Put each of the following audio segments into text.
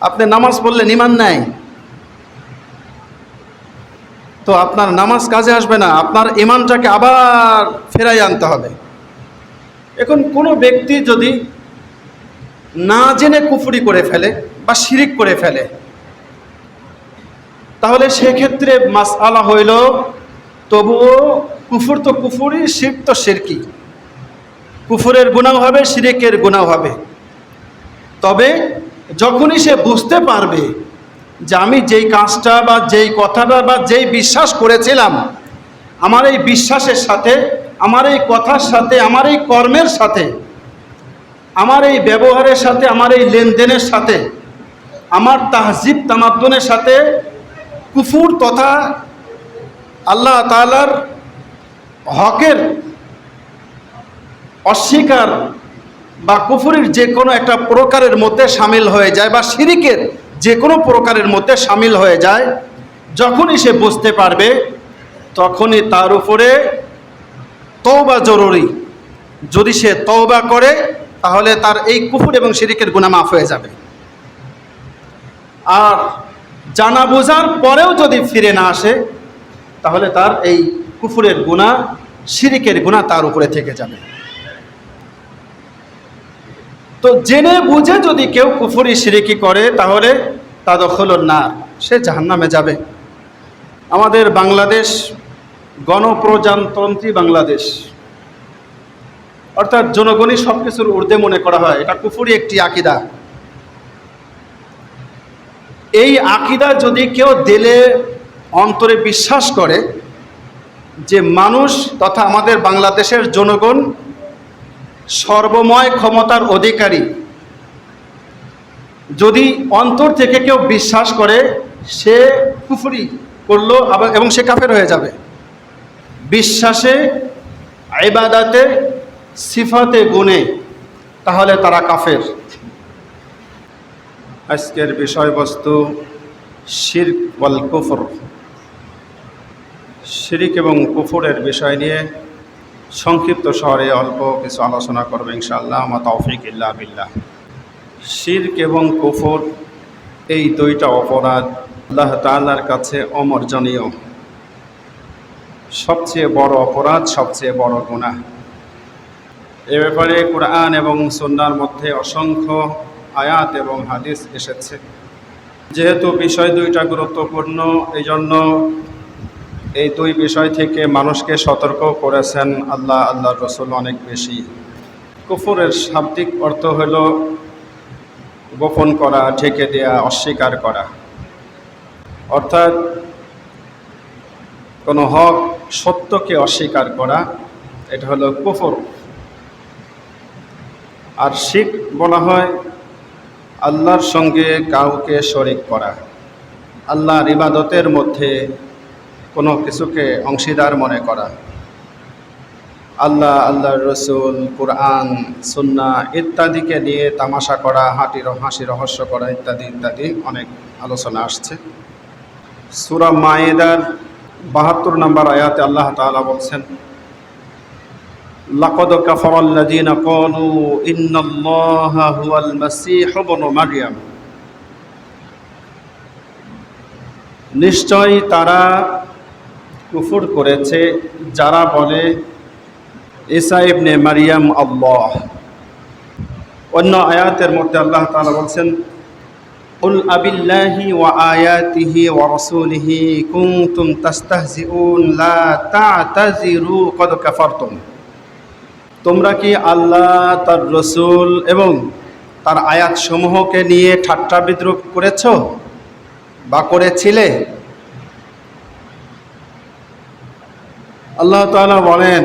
আপনি নামাজ পড়লেন ইমান নাই। তো আপনার নামাজ কাজে আসবে না, আপনার ইমানটাকে আবার ফেরাই আনতে হবে। এখন কোনো ব্যক্তি যদি না জেনে কুফুরি করে ফেলে বা শিরিক করে ফেলে, তাহলে সেক্ষেত্রে মাস আলা হইল, তবুও কুফুর তো কুফুরি শির তো শিরকি। কুফুরের গুণাও হবে, শিরিকের গুণাও হবে। তবে যখনই সে বুঝতে পারবে যে আমি যেই কাজটা বা যেই কথাটা বা যেই বিশ্বাস করেছিলাম, আমার এই বিশ্বাসের সাথে, আমার এই কথার সাথে, আমার এই কর্মের সাথে, আমার এই ব্যবহারের সাথে, আমার এই লেনদেনের সাথে, আমার তাহজিব তামাদ্দনের সাথে কুফুর তথা আল্লাহ তালার হকের অস্বীকার বা কুফুরির যে কোনো একটা প্রকারের মধ্যে সামিল হয়ে যায় বা শিরিকের যে কোনো প্রকারের মধ্যে সামিল হয়ে যায়, যখনই সে বুঝতে পারবে, তখনই তার উপরে তওবা জরুরি। যদি সে তওবা করে, তাহলে তার এই কুফুর এবং শিরিকের গুণা মাফ হয়ে যাবে। আর জানা বোঝার পরেও যদি ফিরে না আসে, তাহলে তার এই কুফুরের গুণা শিরিকের গুণা তার উপরে থেকে যাবে। তো জেনে বুঝে যদি কেউ কুফুরি, সিরিকি করে, তাহলে তা দখল না সে জাহান্নামে যাবে। আমাদের বাংলাদেশ গণপ্রজাতন্ত্রী বাংলাদেশ। অর্থাৎ জনগণই সব কিছুর ঊর্ধ্বে মনে করা হয়। এটা কুফুরি একটি আকিদা। এই আকিদা যদি কেউ দিলে অন্তরে বিশ্বাস করে যে মানুষ তথা আমাদের বাংলাদেশের জনগণ সর্বময় ক্ষমতার অধিকারী। যদি অন্তর থেকে কেউ বিশ্বাস করে, সে কুফুরি করল আবার এবং সে কাফের হয়ে যাবে। বিশ্বাসে আইবাদাতে সিফাতে গুণে, তাহলে তারা কাফের। আজকের বিষয়বস্তু শির ওয়াল কুফর। শিরিক এবং কুফুরের বিষয় নিয়ে সংক্ষিপ্ত শহরে অল্প কিছু আলোচনা করবে ইনশাআল্লাহ আমার তৌফিক ইল্লা বিল্লাহ। শির্ক এবং কুফর, এই দুইটা অপরাধ আল্লাহ তাআলার কাছে অমর্জনীয়। সবচেয়ে বড় অপরাধ, সবচেয়ে বড় গুনাহ। এ ব্যাপারে কোরআন এবং সন্ন্যার মধ্যে অসংখ্য আয়াত এবং হাদিস এসেছে। যেহেতু বিষয় দুইটা গুরুত্বপূর্ণ এই জন্য এই দুই বিষয় থেকে মানুষকে সতর্ক করেছেন আল্লাহ আল্লাহ রসুল অনেক বেশি। কুফুরের শাব্দিক অর্থ হল গোপন করা, ঢেকে দেয়া, অস্বীকার করা। অর্থাৎ কোনো হক সত্যকে অস্বীকার করা, এটা হলো কুফর। আর শিখ বলা হয় আল্লাহর সঙ্গে কাউকে শরিক করা। আল্লাহর ইবাদতের মধ্যে কোনো কিছুকে অংশীদার মনে করা। আল্লাহ, আল্লাহর রসুল, কোরআন সুন্না ইত্যাদিকে নিয়ে তামাশা করা হাঁটি হাসি রহস্য করা ইত্যাদি ইত্যাদি অনেক আলোচনা আসছে। সুরা মায়েদার বাহাত্তর নম্বর আয়াতে আল্লাহ তাআলা বলছেন কাফরাল্লাযীনা ক্বালু ইন্নাল্লাহা হুয়াল মাসীহ ইবনু মারইয়াম। নিশ্চয়ই তারা কুফর করেছে, যারা বলে, ঈসা ইবনে মারিয়াম আল্লাহ। অন্য আয়াতের মধ্যে আল্লাহ তালা বলছেন ওয়া আয়াতিহি ওয়া রাসূলিহি কুনতুম তাস্তাহজিউন, লা তা'তাযিরু কদ কাফারতুম। তোমরা কি আল্লাহ, তার রসুল এবং তার আয়াতসমূহকে নিয়ে ঠাট্টা বিদ্রুপ করেছ বা করেছিলে? আল্লাহ তাআলা বলেন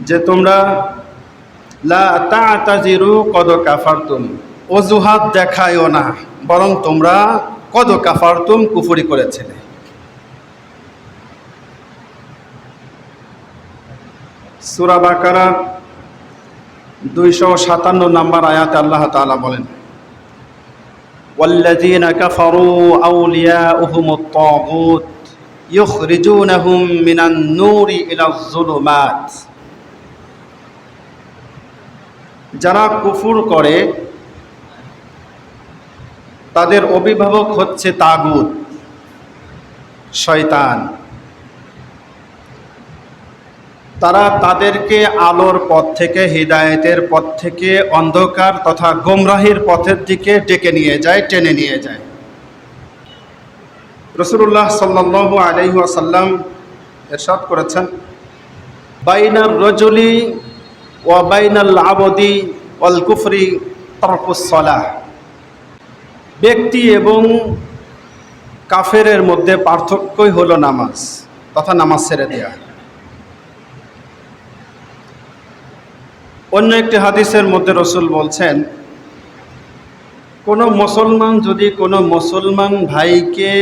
যে তোমরা লা তা'তাযিরু কদ কাফারতুম অজুহাত দেখায়ও না বরং তোমরা কদ কাফারতুম কুফরি করেছিলে সূরা বাকারা দুইশো সাতান্ন নম্বর আয়াতে আল্লাহ তাআলা বলেন والذين كفروا أولياؤهم الطاغوت ইউখরিজুনাহুম মিনান নূরি ইলা যুলুমাত যারা কুফুর করে, তাদের অভিভাবক হচ্ছে তাগুত, শয়তান। তারা তাদেরকে আলোর পথ থেকে, হৃদায়তের পথ থেকে, অন্ধকার তথা গোমরাহির পথের দিকে ডেকে নিয়ে যায়, টেনে নিয়ে যায়। রসুল্লাহ সাল্লাহ আলহিহাসাল্লাম এরশাদ করেছেন, বাইনার রজলি ও বাইনাল আবদি অল কুফরি ব্যক্তি এবং কাফেরের মধ্যে পার্থক্যই হলো নামাজ তথা নামাজ ছেড়ে দেয়া। অন্য একটি হাদিসের মধ্যে রসুল বলছেন, কোনো মুসলমান যদি কোনো মুসলমান ভাইকে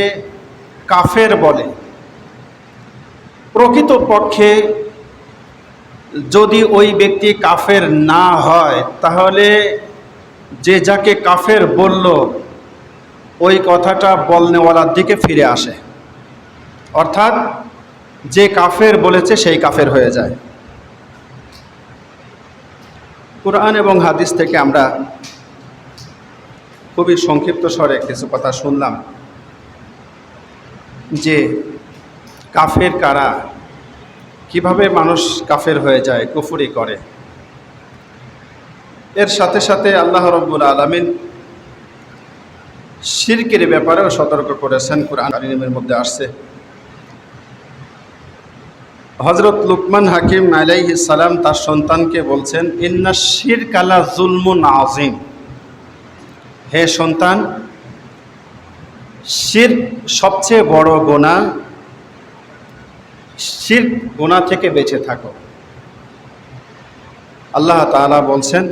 কাফের বলে। প্রকৃতপক্ষে যদি ওই ব্যক্তি কাফের না হয়, তাহলে যে যাকে কাফের বলল, ওই কথাটা বলনেওয়ালার দিকে ফিরে আসে। অর্থাৎ যে কাফের বলেছে, সেই কাফের হয়ে যায়। কোরআন এবং হাদিস থেকে আমরা খুবই সংক্ষিপ্ত স্বরে কিছু কথা শুনলাম। যে কাফের কারা? কীভাবে মানুষ কাফের হয়ে যায়, কুফুরি করে? এর সাথে সাথে আল্লাহ রব্বুল আলমিন শিরকের ব্যাপারেও সতর্ক করেছেন, কোরআন কারিমের মধ্যে আসছে। হজরত লুকমান হাকিম আলাইহি সালাম তার সন্তানকে বলছেন ইন্না শির কালা জুলমুন আজিম হে সন্তান শির সবচেয়ে বড় গোনা শির গোনা থেকে বেঁচে থাকো। আল্লাহ তাআলা বলছেন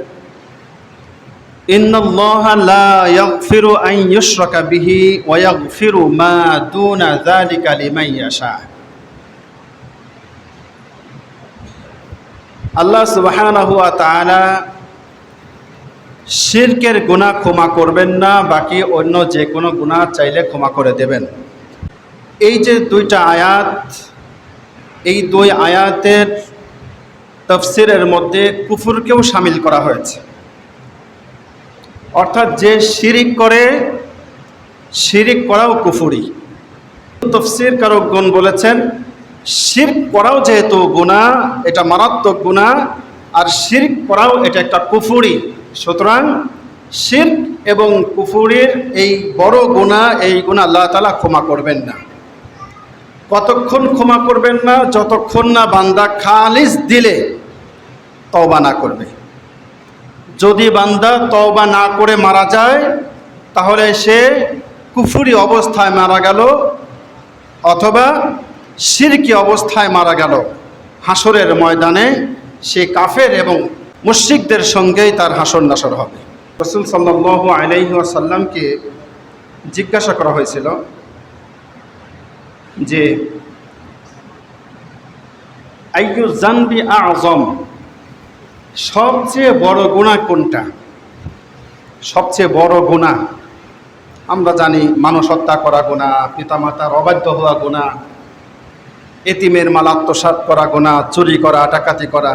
আল্লাহ তাআলা শিরকের গুনাহ ক্ষমা করবেন না, বাকি অন্য যে কোনো গুনাহ চাইলে ক্ষমা করে দেবেন। এই যে দুইটা আয়াত, এই দুই আয়াতের তফসিরের মধ্যে কুফুরকেও সামিল করা হয়েছে। অর্থাৎ যে শিরিক করে, শিরিক করাও কুফুরি। তফসির কারকগণ বলেছেন শির করাও যেহেতু গুণা এটা মারাত্মক গুণা আর শির করাও এটা একটা কুফুরি। সুতরাং শির এবং কুফুরের এই বড় গুণা এই গুণা আল্লাহ তালা ক্ষমা করবেন না। কতক্ষণ ক্ষমা করবেন না? যতক্ষণ না বান্দা খালিস দিলে তওবা না করবে। যদি বান্দা তওবা না করে মারা যায়, তাহলে সে কুফুরি অবস্থায় মারা গেল অথবা সিরকি অবস্থায় মারা গেল। হাসরের ময়দানে সে কাফের এবং মুশ্রিকদের সঙ্গেই তার হাসর নাসর হবে। রসুল সাল্লাহ আলাইসাল্লামকে জিজ্ঞাসা করা হয়েছিল যে জানবি আজম? সবচেয়ে বড় গুণা কোনটা? সবচেয়ে বড় গুণা আমরা জানি মানুষ হত্যা করা গুণা পিতামাতার অবাধ্য হওয়া গুণা এতিমের মাল আত্মসাত করা গোনা চুরি করা, ডাকাতি করা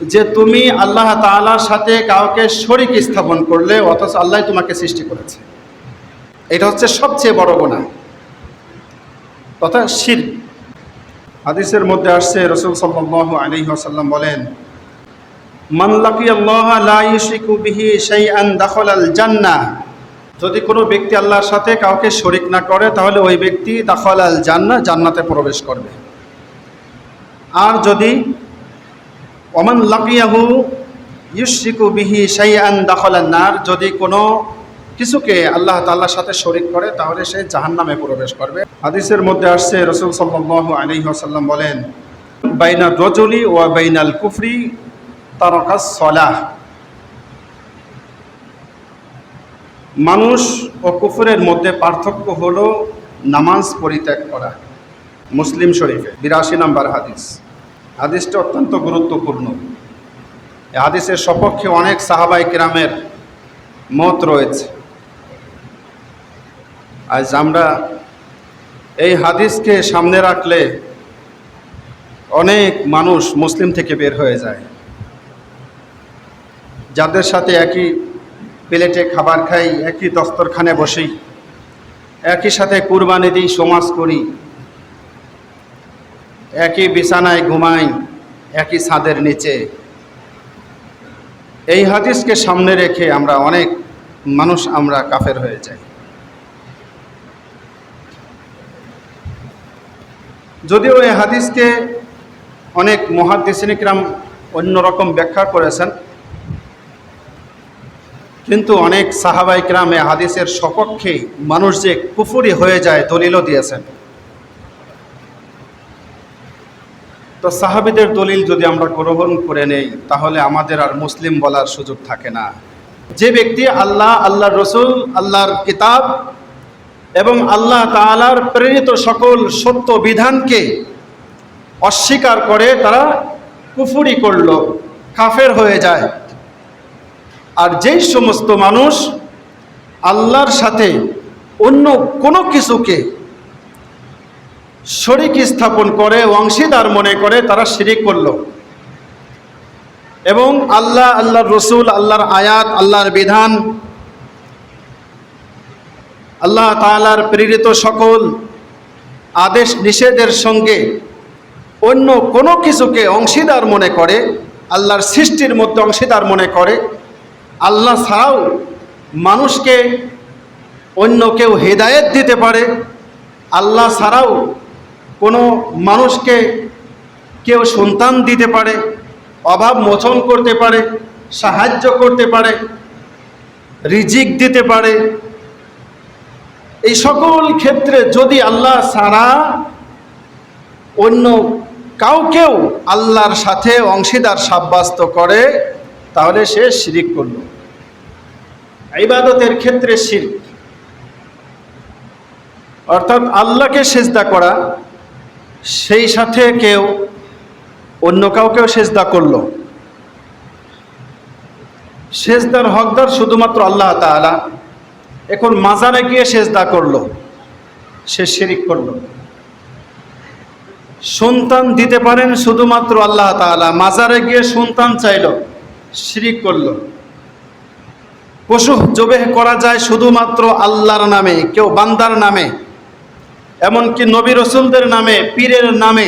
যে তুমি আল্লাহ তালার সাথে কাউকে শরিক স্থাপন করলে, অথচ আল্লাহ তোমাকে সৃষ্টি করেছে। এটা হচ্ছে সবচেয়ে বড় গোনা তথা শির হাদিসের মধ্যে আসছে, রসুল সাল্লাহ আলাইসাল্লাম বলেন মানলাকি আল্লাহ লাইশিকু বিহি শাইআন দাখল আল জান্নাহ। যদি কোনো ব্যক্তি আল্লাহর সাথে কাউকে শরিক না করে, তাহলে ওই ব্যক্তি দাখল আল জান্না জান্নাতে প্রবেশ করবে। আর যদি অমান লাকিয়াহু ইউসিকু বিহি সাইয়ান দাখলান নার, যদি কোনো কিছুকে আল্লাহ তাল্লার সাথে শরিক করে, তাহলে সে জাহান্নামে প্রবেশ করবে। হাদিসের মধ্যে আসছে, রসুল সাল্লাহ আলী আসাল্লাম বলেন, বাইনা রজলি ও বাইনাল কুফরি তারকা সলাহ। মানুষ ও কুফরের মধ্যে পার্থক্য হলো নামাজ পরিত্যাগ করা। মুসলিম শরীফে, বিরাশি নম্বর হাদিস। হাদিসটা অত্যন্ত গুরুত্বপূর্ণ। হাদিসের সপক্ষে অনেক সাহাবাই কিরামের মত রয়েছে। আজ আমরা এই হাদিসকে সামনে রাখলে অনেক মানুষ মুসলিম থেকে বের হয়ে যায়। যাদের সাথে একই প্লেটে খাবার খাই, একই দস্তরখানে বসি, একই সাথে কুরবানি দিই, সমাজ করি একই বিছানায় ঘুমাই, একই ছাদের নিচে। এই হাদিসকে সামনে রেখে আমরা অনেক মানুষ আমরা কাফের হয়ে যাই। যদিও এই হাদিসকে অনেক মহাদিসিনিকরাম অন্যরকম ব্যাখ্যা করেছেন, কিন্তু অনেক সাহাবাইকরাম এ হাদিসের সপক্ষে মানুষ যে কুফুরি হয়ে যায়, দলিলও দিয়েছেন। তো সাহাবিদের দলিল যদি আমরা গ্রহণ করে নেই, তাহলে আমাদের আর মুসলিম বলার সুযোগ থাকে না। যে ব্যক্তি আল্লাহ আল্লাহর রসুল, আল্লাহর কিতাব এবং আল্লাহ তাআলার প্রেরিত সকল সত্য বিধানকে অস্বীকার করে তারা কুফুরি করল, কাফের হয়ে যায়। আর যেই সমস্ত মানুষ আল্লাহর সাথে অন্য কোনো কিছুকে শরিক স্থাপন করে, অংশীদার মনে করে, তারা শিরিক করল। এবং আল্লাহ, আল্লাহর রসুল, আল্লাহর আয়াত, আল্লাহর বিধান, আল্লাহ তাআলার প্রেরিত সকল আদেশ, নিষেধের সঙ্গে অন্য কোনো কিছুকে অংশীদার মনে করে, আল্লাহর সৃষ্টির মধ্যে অংশীদার মনে করে, আল্লাহ ছাড়াও মানুষকে অন্য কেউ হেদায়েত দিতে পারে, আল্লাহ ছাড়াও কোনো মানুষকে কেউ সন্তান দিতে পারে, অভাব মোচন করতে পারে, সাহায্য করতে পারে, রিজিক দিতে পারে, এই সকল ক্ষেত্রে যদি আল্লাহ ছাড়া অন্য কাউকেও আল্লাহর সাথে অংশীদার সাব্যস্ত করে, তাহলে সে শিরিক করল। ইবাদতের ক্ষেত্রে শির অর্থাৎ আল্লাহকে সেজদা করা সেই সাথে কেউ অন্য কাউকেও সেজদা করল। সেজদার হকদার শুধুমাত্র আল্লাহ তাআলা। এখন মাজারে গিয়ে সেজদা করল। সে শিরিক করল। সন্তান দিতে পারেন শুধুমাত্র আল্লাহ তাআলা। মাজারে গিয়ে সন্তান চাইল, শিরিক করল। পশু জবেহ করা যায় শুধুমাত্র আল্লাহর নামে, কেউ বান্দার নামে। এমনকি নবী রসুলদের নামে, পীরের নামে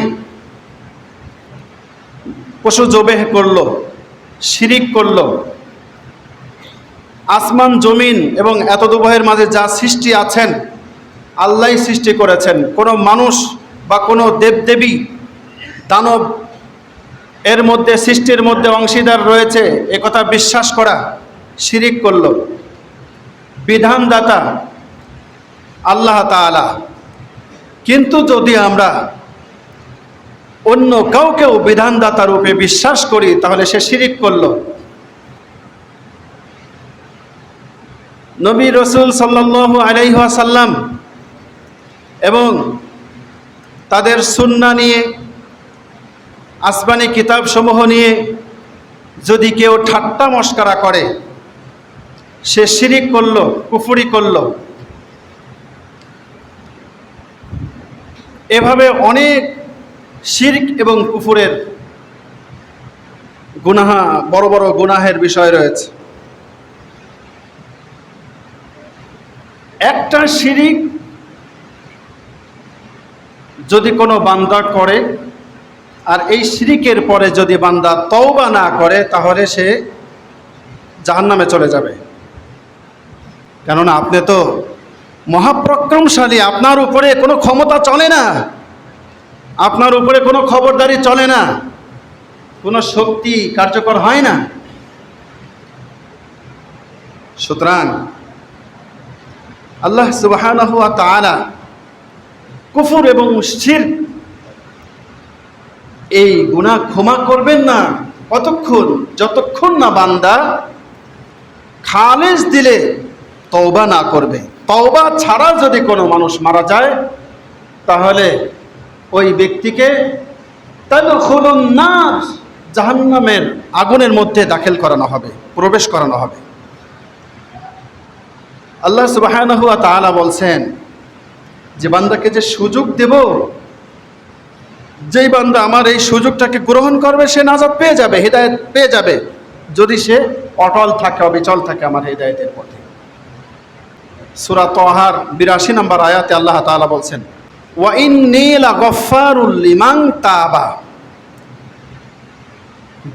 পশু জবেহ করল, শিরিক করল। আসমান, জমিন এবং এত দুবহের মাঝে যা সৃষ্টি আছেন, আল্লাহ সৃষ্টি করেছেন। কোনো মানুষ বা কোনো দেবদেবী দানব এর মধ্যে, সৃষ্টির মধ্যে অংশীদার রয়েছে একথা বিশ্বাস করা, শিরিক করল। বিধানদাতা আল্লাহ তাআলা। কিন্তু যদি আমরা অন্য কাউকেও বিধানদাতা রূপে বিশ্বাস করি, তাহলে সে শিরিক করল। নবী রসুল সাল্লাল্লাহু আলাইহি ওয়াসাল্লাম এবং তাদের সুন্না নিয়ে, আসমানি কিতাবসমূহ নিয়ে যদি কেউ ঠাট্টা মস্করা করে, সে শিরিক করল, কুফুরি করল। এভাবে অনেক শির্ক এবং কুফুরের গুনাহা, বড় বড় গুনাহের বিষয় রয়েছে। একটা শিরিক যদি কোনো বান্দা করে আর এই শিরিকের পরে যদি বান্দা তওবা না করে, তাহলে সে জাহান্নামে চলে যাবে। কেননা আপনি তো মহাপ্রক্রমশালী, আপনার উপরে কোনো ক্ষমতা চলে না। আপনার উপরে কোনো খবরদারি চলে না। কোনো শক্তি কার্যকর হয় না। সুতরাং আল্লাহ সুবাহানহ তাআলা কুফুর এবং শির এই গুনাহ ক্ষমা করবেন না। কতক্ষণ যতক্ষণ না বান্দা খালেজ দিলে তওবা না করবে। তওবা ছাড়া যদি কোনো মানুষ মারা যায়, তাহলে ওই ব্যক্তিকে না জাহান্নামের আগুনের মধ্যে দাখিল করানো হবে, প্রবেশ করানো হবে। আল্লাহ তাআলা বলছেন, যে বান্দাকে যে সুযোগ দেব, যেই বান্দা আমার এই সুযোগটাকে গ্রহণ করবে, সে নাজাদ পেয়ে যাবে, হৃদায়ত পেয়ে যাবে। যদি সে অটল থাকে, অবিচল থাকে আমার হৃদায়তের পথে। সুরা তহার বিরাশি নম্বর আয়াতে আল্লাহ তাআলা বলছেন লিমান তাবা।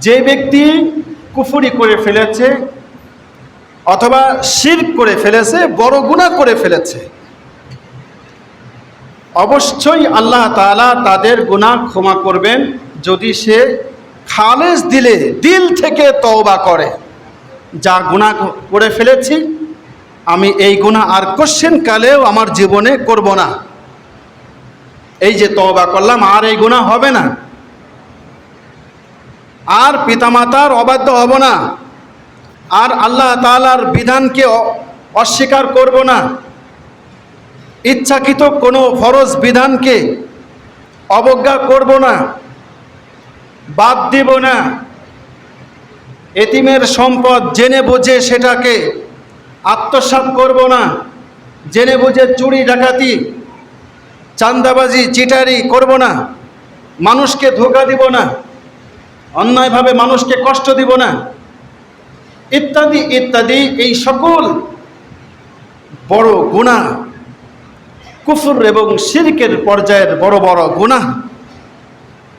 যে ব্যক্তি কুফুরি করে ফেলেছে অথবা শির করে ফেলেছে, বড় গুনাহ করে ফেলেছে, অবশ্যই আল্লাহ তাআলা তাদের গুনাহ ক্ষমা করবেন যদি সে খালেজ দিলে, দিল থেকে তওবা করে। যা গুনাহ করে ফেলেছি আমি এই গুনাহ আর কোশ্চেন কালেও আমার জীবনে করব না। এই যে তওবা করলাম, আর এই গুনাহ হবে না। আর পিতামাতার অবাধ্য হব না। আর আল্লাহ তাআলার বিধানকে অস্বীকার করব না। ইচ্ছাকৃত কোনো ফরজ বিধানকে অবজ্ঞা করব না। বাদ দিব না। এতিমের সম্পদ জেনে বুঝে সেটাকে আত্মসাৎ করব না। জেনে বুঝে চুরি, ডাকাতি চান্দাবাজি চিটারি করব না। মানুষকে ধোকা দিব না। অন্যায়ভাবে মানুষকে কষ্ট দিব না। ইত্যাদি ইত্যাদি এই সকল বড় গুণা। কুফুর এবং শিরকের পর্যায়ের বড় বড় গুনাহ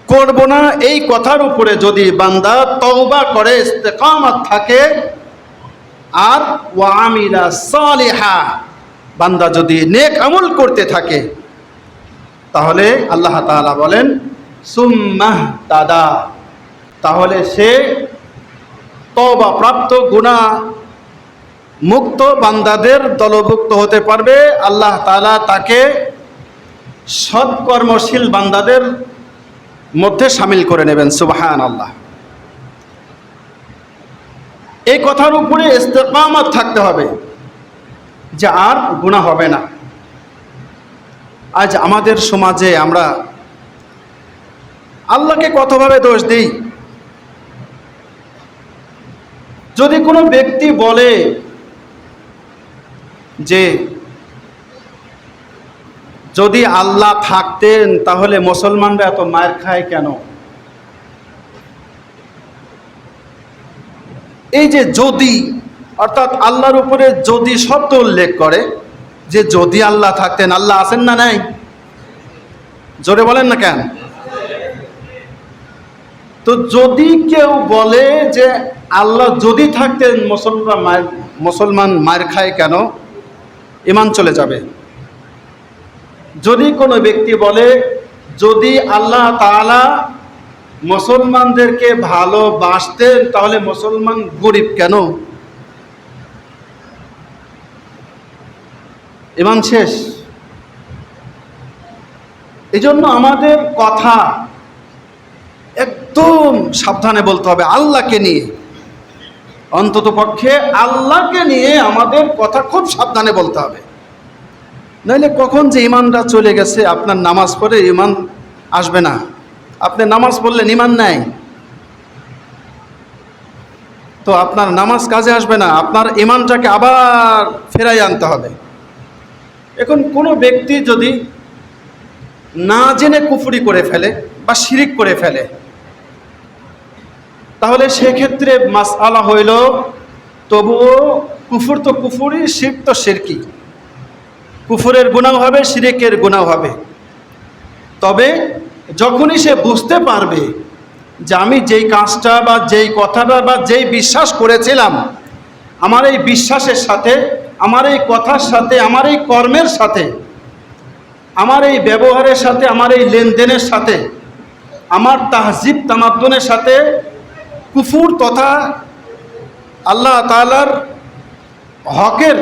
করব না এই কথার উপরে যদি বান্দা তওবা করে, ইস্তেকামাত থাকে আর ওয়ামিলা সালিহা, বান্দা যদি নেক আমল করতে থাকে, তাহলে আল্লাহ তাআলা বলেন সুম্মাহ দাদা তাহলে সে তওবা প্রাপ্ত গুনাহ মুক্ত বান্দাদের দলভুক্ত হতে পারবে। আল্লাহ তালা তাকে সৎকর্মশীল বান্দাদের মধ্যে সামিল করে নেবেন সুবাহান আল্লাহ এই কথার উপরে ইস্তেকামত থাকতে হবে, যে আর গুণা হবে না। আজ আমাদের সমাজে আমরা আল্লাহকে কতভাবে দোষ দিই? যদি কোনো ব্যক্তি বলে যে, যদি আল্লাহ থাকতেন তাহলে মুসলমানরা এত মায়ের খায় কেন? এই যে যদি, অর্থাৎ আল্লাহর উপরে যদি শব্দ উল্লেখ করে যে যদি আল্লাহ থাকতেন, আল্লাহ আছেন না নাই? জোরে বলেন না কেন? তো যদি কেউ বলে যে আল্লাহ যদি থাকতেন, মুসলমান মায়ের মুসলমান মায়ের খায় কেন? ইমান চলে যাবে। যদি কোনো ব্যক্তি বলে, যদি আল্লাহ তাআলা মুসলমানদেরকে ভালোবাসতেন, তাহলে মুসলমান গরিব কেন? ইমান শেষ। এই জন্য আমাদের কথা একদম সাবধানে বলতে হবে আল্লাহকে নিয়ে। অন্তত পক্ষে আল্লাহকে নিয়ে আমাদের কথা খুব সাবধানে বলতে হবে। নইলে কখন যে ইমানটা চলে গেছে, আপনার নামাজ পড়ে ইমান আসবে না। আপনি নামাজ পড়লেন ইমান নাই। তো আপনার নামাজ কাজে আসবে না, আপনার ইমানটাকে আবার ফেরাই আনতে হবে। এখন কোনো ব্যক্তি যদি না জেনে কুফুরি করে ফেলে বা শিরিক করে ফেলে, তাহলে সেক্ষেত্রে মাস আলা হইল, তবুও কুফুর তো কুফুরি শির তো শিরকি কুফুরের গুণাও হবে, শিরিকের গুণাও হবে। তবে যখনই সে বুঝতে পারবে যে আমি যেই কাজটা বা যেই কথাটা বা যেই বিশ্বাস করেছিলাম, আমার এই বিশ্বাসের সাথে, আমার এই কথার সাথে, আমার এই কর্মের সাথে, আমার এই ব্যবহারের সাথে, আমার এই লেনদেনের সাথে, আমার তাহজিব তামাদ্দনের সাথে কুফুর তথা আল্লাহ তালার হকের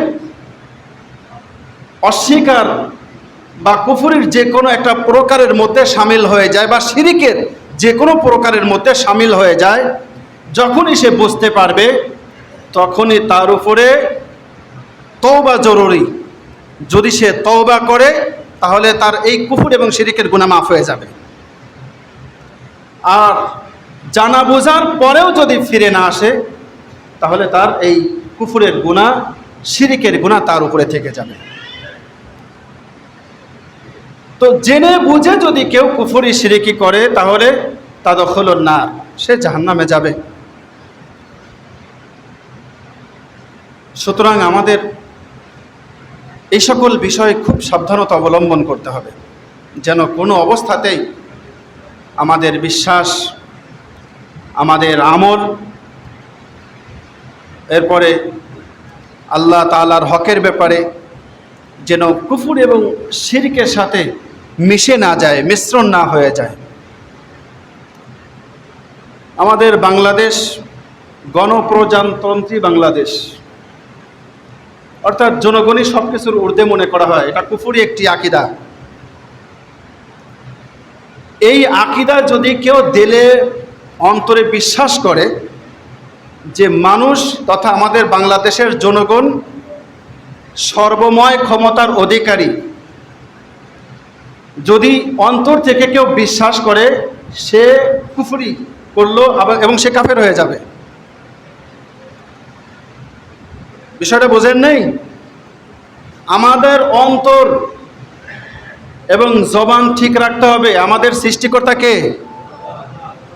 অস্বীকার বা কুফুরির যে কোনো একটা প্রকারের মধ্যে সামিল হয়ে যায় বা শিরিকের যে কোনো প্রকারের মধ্যে সামিল হয়ে যায়, যখনই সে বুঝতে পারবে, তখনই তার উপরে তওবা জরুরি। যদি সে তওবা করে, তাহলে তার এই কুফুর এবং শিরিকের গুনাহ মাফ হয়ে যাবে। আর জানা বোঝার পরেও যদি ফিরে না আসে, তাহলে তার এই কুফুরের গুণা শিরিকের গুণা তার উপরে থেকে যাবে। তো জেনে বুঝে যদি কেউ কুফুরি শিরিকি করে, তাহলে তা দখল না সে জাহান্নামে যাবে। সুতরাং আমাদের এই সকল বিষয়ে খুব সাবধানতা অবলম্বন করতে হবে, যেন কোনো অবস্থাতেই আমাদের বিশ্বাস, আমাদের আমল, এরপরে আল্লাহ তালার হকের ব্যাপারে যেন কুফুর এবং শিরকের সাথে মিশে না যায়, মিশ্রণ না হয়ে যায়। আমাদের বাংলাদেশ গণপ্রজাতন্ত্রী বাংলাদেশ। অর্থাৎ জনগণই সব কিছুর ঊর্ধ্বে মনে করা হয়। এটা কুফুরি একটি আকিদা। এই আকিদা যদি কেউ দিলে অন্তরে বিশ্বাস করে যে মানুষ তথা আমাদের বাংলাদেশের জনগণ সর্বময় ক্ষমতার অধিকারী যদি অন্তর থেকে কেউ বিশ্বাস করে, সে কুফুরি করল এবং সে কাফের হয়ে যাবে। বিষয়টা বোঝেন নেই? আমাদের অন্তর এবং জবান ঠিক রাখতে হবে। আমাদের সৃষ্টিকর্তাকে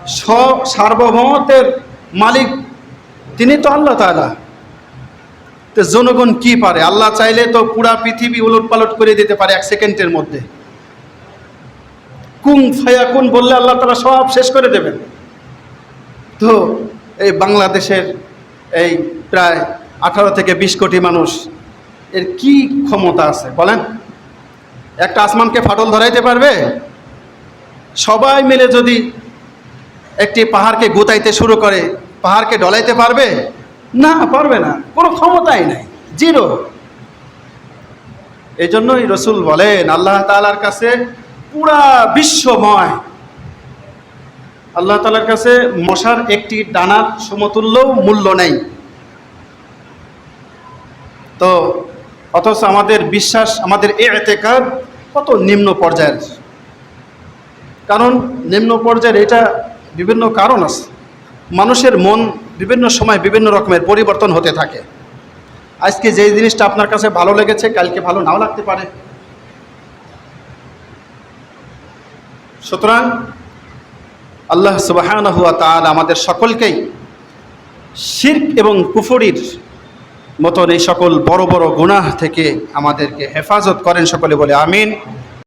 সব সার্বভৌমত্বের মালিক। তিনি তো আল্লাহ তাআলা। তো জনগণ কি পারে? আল্লাহ চাইলে তো পুরা পৃথিবী উলট পালট করে দিতে পারে এক সেকেন্ডের মধ্যে। কুং ফায়া কুন বললে আল্লাহ তালা সব শেষ করে দেবেন। তো এই বাংলাদেশের এই প্রায় আঠারো থেকে বিশ কোটি মানুষ, এর কি ক্ষমতা আছে বলেন? একটা আসমানকে ফাটল ধরাইতে পারবে? সবাই মিলে যদি একটি পাহাড়কে গুতাইতে শুরু করে, পাহাড়কে ডলাইতে পারবে? না পারবে না। কোনো ক্ষমতাই নাই। জিরো। এই জন্যই রসুল বলেন, আল্লাহ তালার কাছে পুরা বিশ্বময়। আল্লাহ তালার কাছে মশার একটি ডানার সমতুল্য মূল্য নেই। তো অথচ আমাদের বিশ্বাস, আমাদের এ এতেকার কত নিম্ন পর্যায়ের? কারণ নিম্ন পর্যায়ের এটা বিভিন্ন কারণ আছে। মানুষের মন বিভিন্ন সময় বিভিন্ন রকমের পরিবর্তন হতে থাকে। আজকে যেই জিনিসটা আপনার কাছে ভালো লেগেছে, কালকে ভালো নাও লাগতে পারে। সুতরাং আল্লাহ সুবাহান হুয়া তাল আমাদের সকলকেই শির্ক এবং কুফরির মতন এই সকল বড় বড় গুনাহ থেকে আমাদেরকে হেফাজত করেন সকলে বলে আমিন।